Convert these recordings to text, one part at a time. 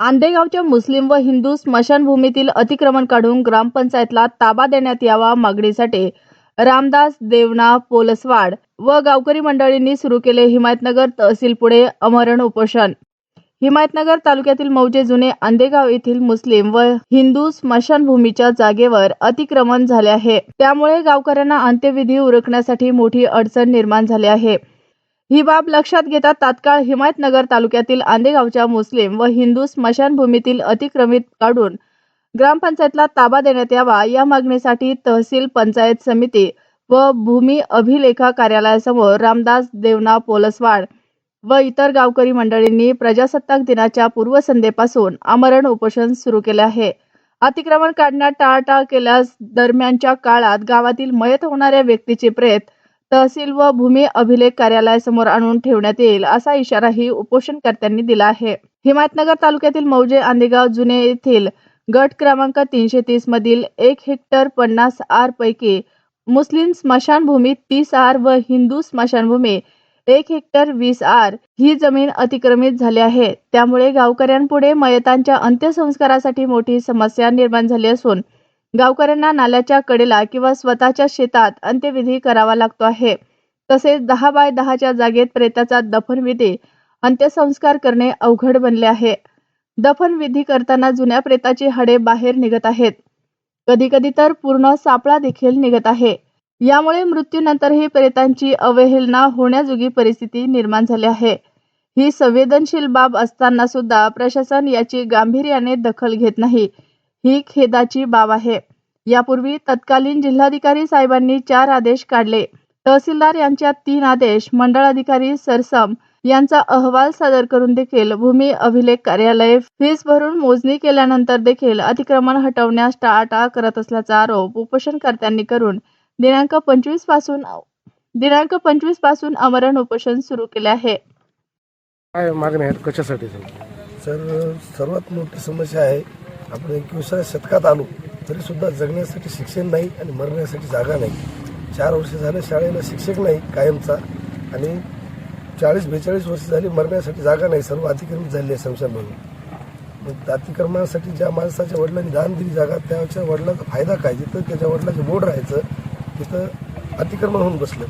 आंबेगावच्या मुस्लिम व हिंदू स्मशानभूमीतील अतिक्रमण काढून ग्रामपंचायतला ताबा देण्यात यावा मागणीसाठी रामदास देवना पोलसवाड व गावकरी मंडळींनी सुरू केले हिमायतनगर तहसील पुढे अमरण उपोषण. हिमायतनगर तालुक्यातील मौजे जुने आंदेगाव येथील मुस्लिम व हिंदू स्मशानभूमीच्या जागेवर अतिक्रमण झाले आहे. त्यामुळे गावकऱ्यांना अंत्यविधी उरकण्यासाठी मोठी अडचण निर्माण झाली आहे. ही बाब लक्षात घेता तात्काळ हिमायतनगर तालुक्यातील आंदेगावच्या मुस्लिम व हिंदू स्मशानभूमीतील अतिक्रमित काढून ग्रामपंचायतला ताबा देण्यात यावा या मागणीसाठी तहसील पंचायत समिती व भूमी अभिलेखा कार्यालयासमोर रामदास देवना पोलसवाड व इतर गावकरी मंडळींनी प्रजासत्ताक दिनाच्या पूर्वसंध्येपासून आमरण उपोषण सुरू केले आहे. अतिक्रमण काढण्यात टाळाटाळ केल्यास दरम्यानच्या काळात गावातील मयत होणाऱ्या व्यक्तीचे प्रेत तहसील व भूमी अभिलेख कार्यालयासमोर आणून ठेवण्यात येईल असा इशाराही उपोषणकर्त्यांनी दिला आहे. हिमायतनगर तालुक्यातील मौजे आंदेगाव जुने येथील गट क्रमांक तीनशे तीस मधील एक हेक्टर पन्नास आर पैकी मुस्लिम स्मशानभूमी तीस आर व हिंदू स्मशानभूमी एक हेक्टर वीस आर ही जमीन अतिक्रमित झाली आहे. त्यामुळे गावकऱ्यांपुढे मयतांच्या अंत्यसंस्कारासाठी मोठी समस्या निर्माण झाली असून गावकऱ्यांना नाल्याच्या कडेला किंवा स्वतःच्या शेतात अंत्यविधी करावा लागतो आहे. तसेच दहा बाय दहाच्या जागेत प्रेताचा दफनविधी अंत्यसंस्कार करणे अवघड बनले आहे. दफनविधी करताना जुन्या प्रेताची हाडे बाहेर निघत आहेत. कधी कधी तर पूर्ण सापळा देखील निघत आहे. यामुळे मृत्यूनंतरही प्रेतांची अवहेलना होण्याजोगी परिस्थिती निर्माण झाली आहे. ही संवेदनशील बाब असताना सुद्धा प्रशासन याची गांभीर्याने दखल घेत नाही. ही खेदाची बाब आहे. यापूर्वी तत्कालीन जिल्हाधिकारी साहेबांनी चार आदेश काढले. तहसीलदार यांच्या तीन आदेश मंडळाधिकारी सरसम यांचा अहवाल सादर करून देखील भूमी अभिलेख कार्यालय फीस भरून मोजणी केल्यानंतर देखील अतिक्रमण हटवण्यास टाळाटाळ करत असल्याचा आरोप उपोषणकर्त्यांनी करून दिनांक पंचवीसपासून दिनांक पंचवीसपासून अमरण उपोषण सुरू केले आहे. काय मागण्या आहेत? कशासाठी? सर सर्वात मोठी समस्या आहे आपण एकविसाव्या शतकात आलो तरी सुद्धा जगण्यासाठी शिक्षण नाही आणि मरण्यासाठी जागा नाही. चार वर्ष झाले शाळेला शिक्षक नाही कायमचा. आणि चाळीस बेचाळीस वर्ष झाली मरण्यासाठी जागा नाही सर्व अतिक्रमित झाली आहे स्मशानभूमी मग अतिक्रमणासाठी ज्या माणसाच्या वडिलांनी दान दिली जागा त्याच्या वडिलांचा फायदा काय? जिथं त्याच्या वडिलांचे बोर्ड राहायचं तिथं अतिक्रमण होऊन बसलं.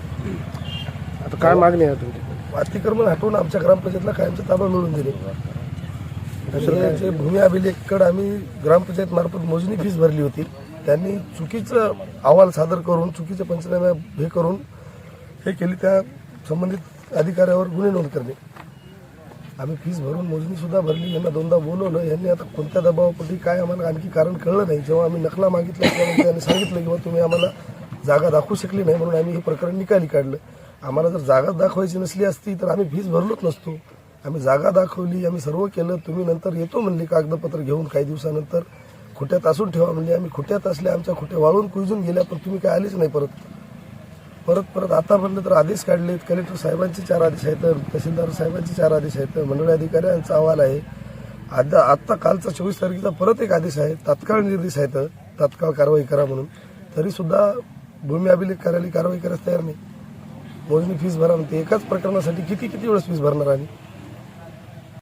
आता काय मागणी आहे तुमची? अतिक्रमण हटवून आमच्या ग्रामपंचायतला कायमचा ताबा मिळून दिले. जे भूमी अभिलेखकडे आम्ही ग्रामपंचायत मार्फत मोजणी फीस भरली होती. त्यांनी चुकीचं अहवाल सादर करून चुकीचे पंचनामे हे करून हे केली. त्या संबंधित अधिकाऱ्यावर गुन्हे नोंद करणे. आम्ही फीस भरून मोजणी सुद्धा भरली. यांना दोनदा बोलवलं. यांनी आता कोणत्या दबावापोटी काय आम्हाला आणखी कारण कळलं नाही. जेव्हा आम्ही नकला मागितला तेव्हा त्यांनी सांगितलं की तुम्ही आम्हाला जागा दाखवू शकली नाही म्हणून आम्ही हे प्रकरण निकाली काढलं. आम्हाला जर जागा दाखवायची नसली असती तर आम्ही फीस भरलोच नसतो. आम्ही जागा दाखवली आम्ही सर्व केलं. तुम्ही नंतर येतो म्हणले कागदपत्र घेऊन काही दिवसानंतर. खुट्यात असून ठेवा म्हणजे आम्ही खुट्यात असल्या आमच्या खुट्या वाळून कुजून गेल्या पण तुम्ही काय आलेच नाही परत. परत परत आता म्हणलं तर आदेश काढलेत. कलेक्टर साहेबांचे चार आदेश आहेत तहसीलदार साहेबांचे चार आदेश आहेत मंडळ अधिकाऱ्यांचा अहवाल आहे. आता आत्ता कालचा चोवीस तारखेचा परत एक आदेश आहे. तात्काळ निर्देश आहेत. तात्काळ कारवाई करा म्हणून. तरी सुद्धा भूमी अभिलेख कार्यालय कारवाई करायला तयार नाही. मोजणी फीस भरा म्हणते. एकाच प्रकरणासाठी किती किती वेळेस फीस भरणार आम्ही?